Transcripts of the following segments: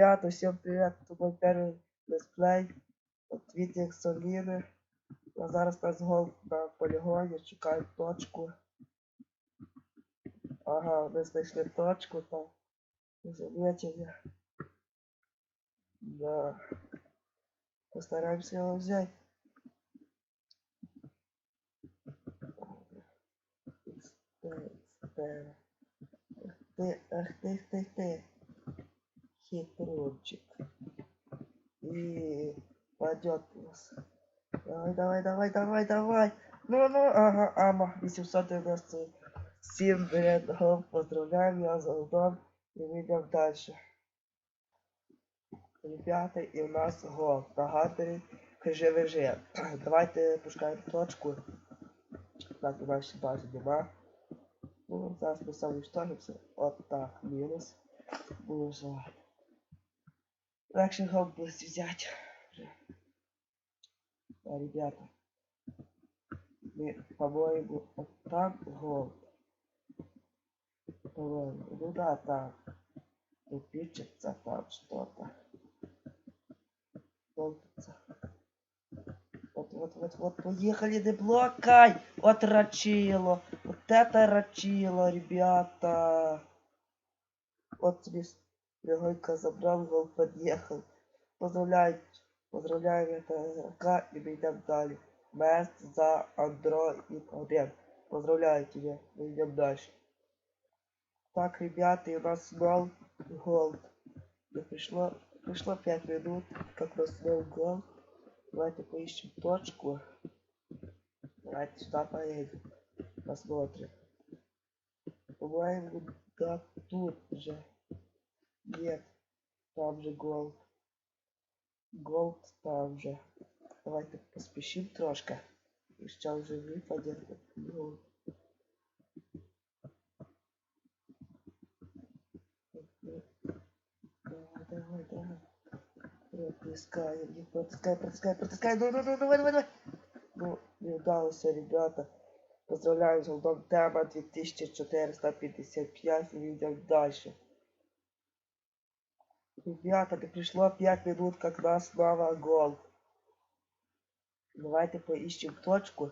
ребята, всем привет! Это мой первый летсплей от Вітік Соліни. Я зараз нас гол на полігоні, чекаю точку. Ага, ми знайшли точку там. Заметили. Да. Постараемся его взять. Эксперт. Ах ты, ах ты, ах ты, ты. Хитрунчик. И пойдет у нас. Давай, давай, давай, давай, давай. Ну, ну, ага, ама. 897 блин, гол. Поздравляем, я за. И идем дальше. Ребята, і у нас гол. Нагадую, кажи вижи. Давайте пошукаємо точку. Так, у нас ще нема. Ну, зараз ми сам відштовхнемося. От так, мінус. Уже. Легше гол буде взяти. А, ребята. Ми, по-моєму, от там гол. По-моєму, ну да, там. Пишется там что-то. Толкается. Вот, вот, вот, вот, поехали, не блокай! Вот рачило! Вот это рачило, ребята! Вот тебе Легойка забрал, подъехал. Поздравляю, поздравляю это игрока и мы идем далее. Мест за Андроид 1. Поздравляю тебя, мы идем дальше. Так, ребята, и у нас гол голд. И пришло, пришло 5 минут, как у нас был гол. Давайте поищем точку. Давайте сюда поедем. Посмотрим. По-моему, да, тут же. Нет, там же голд. Голд там же. Давайте поспешим трошки. И сейчас уже выпадет голд. Давай, давай. Протискаем, не протискай, протискай, протискай. Ну, ну, ну, давай, давай, давай. Ну, не удалось, ребята. Поздравляю с голдом тема 2455 и идем дальше. Ребята, не пришло 5 минут, как у нас снова гол. Давайте поищем точку.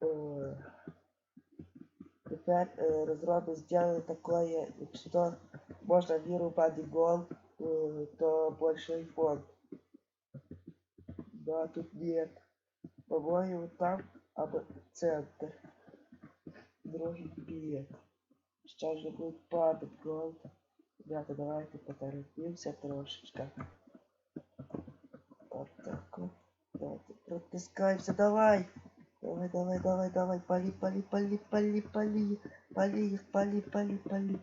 Э, Теперь э, разработчики сделали такое, что можно вырубать гол, э, то большой фонд. Да, тут нет. По-моему, там або центр. Другий нет. Сейчас же будет падать гол. Ребята, давайте поторопимся трошечка. Вот так вот. Давайте протискаемся, давай. Давай, давай, давай, давай, пали, пали, пали, пали, пали, пали их, пали, пали, пали.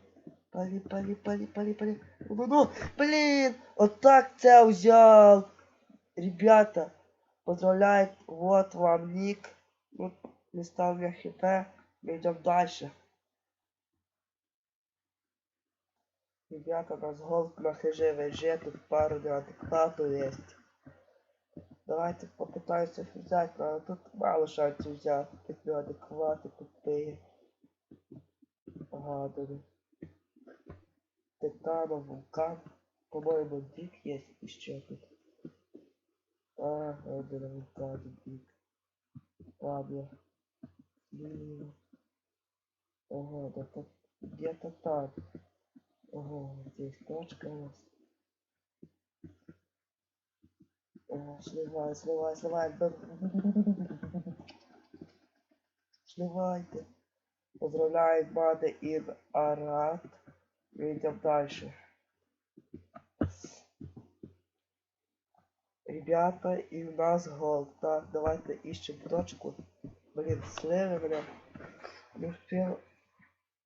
Пали, пали, пали, пали, пали. Ну, ну, блин, вот так це взял. Ребята, поздравляю, вот вам ник. Ну, не ставлю хп, мы идем дальше. Ребята, у нас гол на хж ВЖ, тут пару неадекватов есть. Давайте попытаемся взять, но тут мало шансов взять. Тут неадекваты тупые. Гадали. Титана, вулкан. По-моему, дик есть еще тут. А, один вулкан, дик. Ладно. Блин. Ого, да тут где-то там. Ого, здесь точка у нас. О, Сливай, сливай, сливай. Сливайте. Поздравляю, Мада Ин Арат. Идем дальше. Ребята, и у нас гол. Так, давайте ищем точку. Блин, слили мене. Не встиг.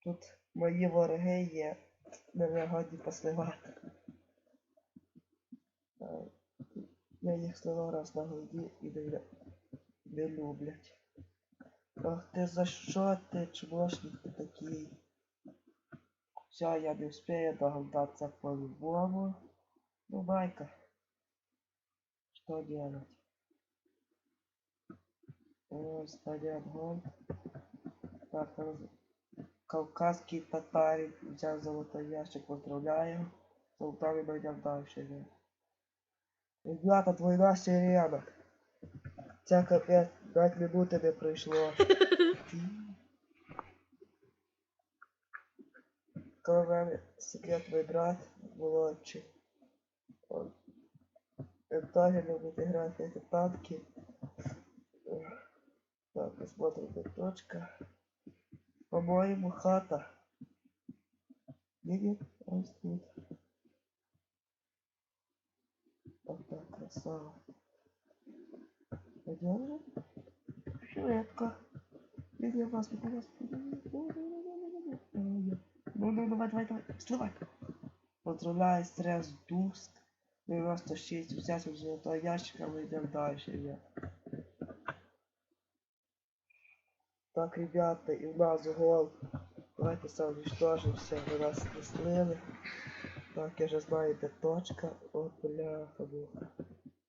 Тут мої вороги є. Не годі посливати. Я їх слила раз на голді і не, не люблять. Ах ти за що ти, чмошник ти такий? Все, я не успею догадаться по-любому. Ну, Майка. Что делать? О, стадион гол. Так, раз- Кавказский татарин взял золотой ящик, поздравляю. Султан мы идем дальше. Да. Ребята, двойна сирена. Ця капець 5 минут не пройшло. Коли секретний брат молодший. Он він теж любить грати в эти танки. Так, посмотрим, точка. По-моему, хата. Нет, ось тут. Вот так, красава. Пойдем же? Швидко. Иди, вас, вас, Ну, ну, давай, давай, давай, сливай. Поздравляю, стресс, дуск. 96, взяти вже до того ящика, ми йдемо далі, Так, ребята, і в нас гол. Давайте сам уничтожимся, ви нас слили. Так, я вже знаю, де точка. О, бляха, муха.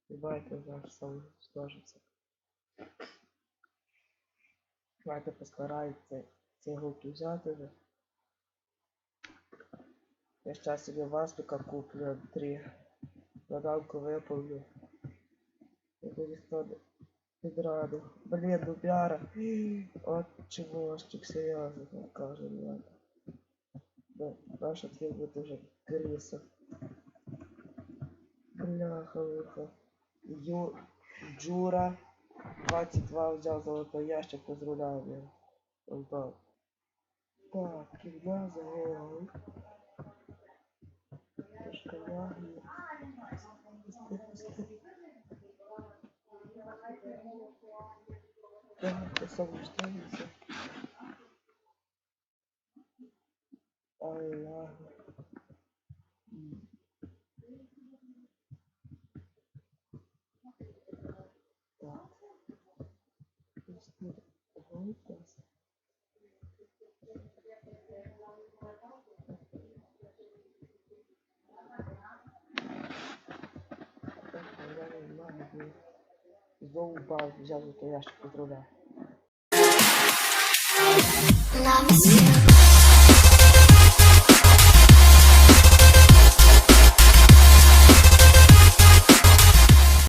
Давайте наш сам уничтожимся. Давайте постараємося цей гол взяти вже. Я сейчас себе васпика куплю три. Гадалку виповню. Я буду ніхто підраду. Блін, дубяра. От чмошчик, серйозно, так каже, ребята. Да, наш ответ буде вже криса. Бляха, вуха. Ю... Джура. 22 взяв золотой ящик, поздравляю меня. Он так. Так, кільна загору. Трошка ягні. Так, я сам штаниться. Ай, ладно. М. Так. Пусти. Ой, класс. Так, я не знаю, Знову упав, взяв за той ящик, поздравляю. Love is you.